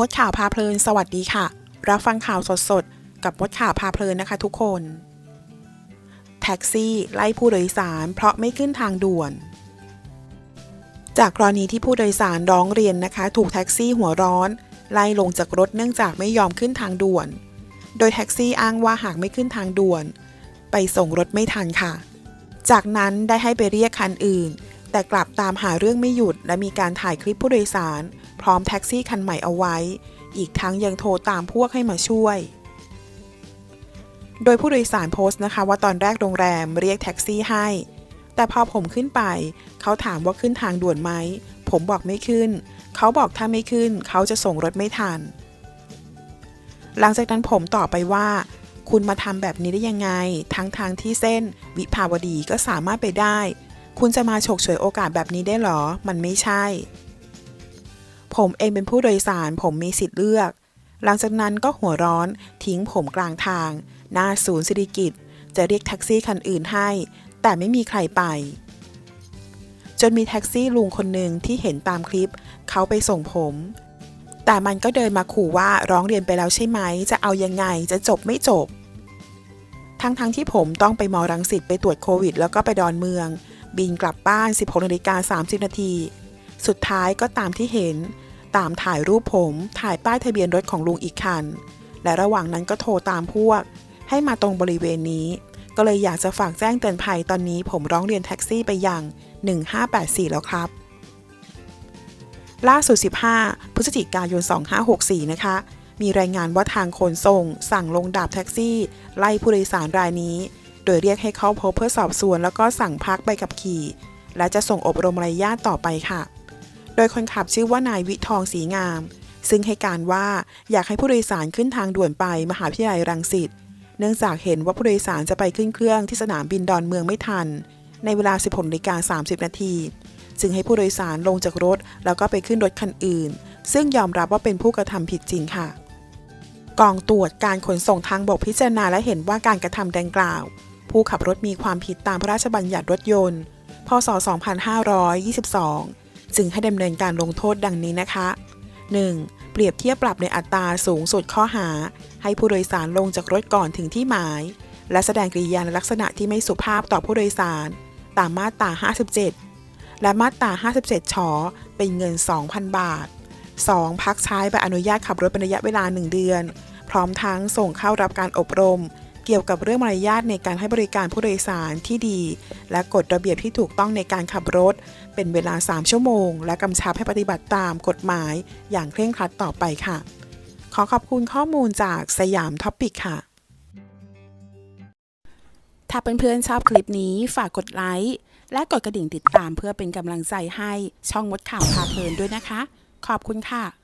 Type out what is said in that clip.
มดข่าวพาเพลิน สวัสดีค่ะ รับฟังข่าวสดๆ กับมดข่าวพาเพลินนะคะทุกคน แท็กซี่ไล่ผู้โดยสารเพราะไม่ขึ้นทางด่วน จากกรณีที่ผู้โดยสารร้องเรียนนะคะ ถูกแท็กซี่หัวร้อน ไล่ลงจากรถเนื่องจากไม่ยอมขึ้นทางด่วน โดยแท็กซี่อ้างว่าหากไม่ขึ้นทางด่วน ไปส่งรถไม่ทันค่ะ จากนั้นได้ให้ไปเรียกคันอื่น แต่กลับตามหาเรื่องไม่หยุดและมีการถ่ายคลิปผู้โดยสาร พร้อมแท็กซี่คันใหม่เอาไว้ อีกทั้งยังโทรตามพวกให้มาช่วย โดยผู้โดยสารโพสต์นะคะ ว่าตอนแรกโรงแรมเรียกแท็กซี่ให้ แต่พอผมขึ้นไป เขาถามว่าขึ้นทางด่วนไหม ผมบอกไม่ขึ้น เขาบอกถ้าไม่ขึ้น เขาจะส่งรถไม่ทัน หลังจากนั้นผมตอบไปว่า คุณมาทำแบบนี้ได้ยังไง ทั้งทางที่เส้น วิภาวดีก็สามารถไปได้ คุณจะมาฉกฉวยโอกาสแบบนี้ได้หรอ มันไม่ใช่ ผมเองเป็นผู้โดยสารผมมีสิทธิ์เลือก หลังจากนั้นก็หัวร้อนทิ้งผมกลางทาง หน้าศูนย์สิริกิตจะเรียกแท็กซี่คันอื่นให้ แต่ไม่มีใครไป จนมีแท็กซี่ลุงคนหนึ่งที่เห็นตามคลิป เขาไปส่งผม แต่มันก็เดินมาขู่ว่าร้องเรียนไปแล้วใช่ไหม จะเอายังไงจะจบไม่จบ ทั้งๆทที่ผมต้องไปมอรังสิตไปตรวจโควิด แล้วก็ไปดอนเมือง บินกลับบ้าน 16นาฬิกา30นาที สุดท้ายก็ตามที่เห็น ตามถ่ายรูปผม ถ่ายป้ายทะเบียนรถของลุงอีกคัน และระหว่างนั้นก็โทรตามพวก ให้มาตรงบริเวณนี้ ก็เลยอยากจะฝากแจ้งเตือนภัยตอนนี้ผมร้องเรียนแท็กซี่ไปยัง 1584 แล้วครับ ล่าสุด 15 พฤศจิกายน 2564 นะคะ มีรายงานว่าทางขนส่ง สั่งลงดาบแท็กซี่ ไล่ผู้โดยสารรายนี้ โดยเรียกให้เข้าพบเพื่อสอบสวน แล้วก็สั่งพักใบขับขี่และจะส่งอบรมมารยาทต่อไปค่ะ โดยคนขับชื่อว่านายวิทองศรีงาม ซึ่งให้การว่าอยากให้ผู้โดยสารขึ้นทางด่วนไปมหาวิทยาลัยรังสิต เนื่องจากเห็นว่าผู้โดยสารจะไปขึ้นเครื่องที่สนามบินดอนเมืองไม่ทัน ในเวลา 16นาฬิกา30 นาที จึงให้ผู้โดยสารลงจากรถ แล้วก็ไปขึ้นรถคันอื่น ซึ่งยอมรับว่าเป็นผู้กระทำผิดจริงค่ะ กองตรวจการขนส่งทางบกพิจารณาและเห็นว่าการกระทำดังกล่าว ผู้ขับรถมีความผิดตามพระราชบัญญัติรถยนต์ พศ 2522 จึงให้ดำเนินการลงโทษดังนี้นะคะ 1. เปรียบเทียบปรับในอัตราสูงสุดข้อหา ให้ผู้โดยสารลงจากรถก่อนถึงที่หมาย และแสดงกริยาลักษณะที่ไม่สุภาพต่อผู้โดยสาร ตามมาตรา 57 และมาตรา 57 ชอเป็นเงิน 2,000 บาท 2. พักใช้ใบอนุญาตขับรถเป็นระยะเวลา 1 เดือน พร้อมทั้งส่งเข้ารับการอบรม กี่ยวกับเรื่องมารยาทในการให้บริการผู้โดยสารที่ดี และกฎระเบียบที่ถูกต้องในการขับรถ เป็นเวลา 3 ชั่วโมง และกำชับให้ปฏิบัติตามกฎหมายอย่างเคร่งครัดต่อไปค่ะ ขอขอบคุณข้อมูลจากสยามท็อปปิกค่ะ ถ้าเพื่อนๆชอบคลิปนี้ฝากกดไลค์และกดกระดิ่งติดตามเพื่อเป็นกำลังใจให้ช่องมดข่าวพาเพลินด้วยนะคะ ขอบคุณค่ะ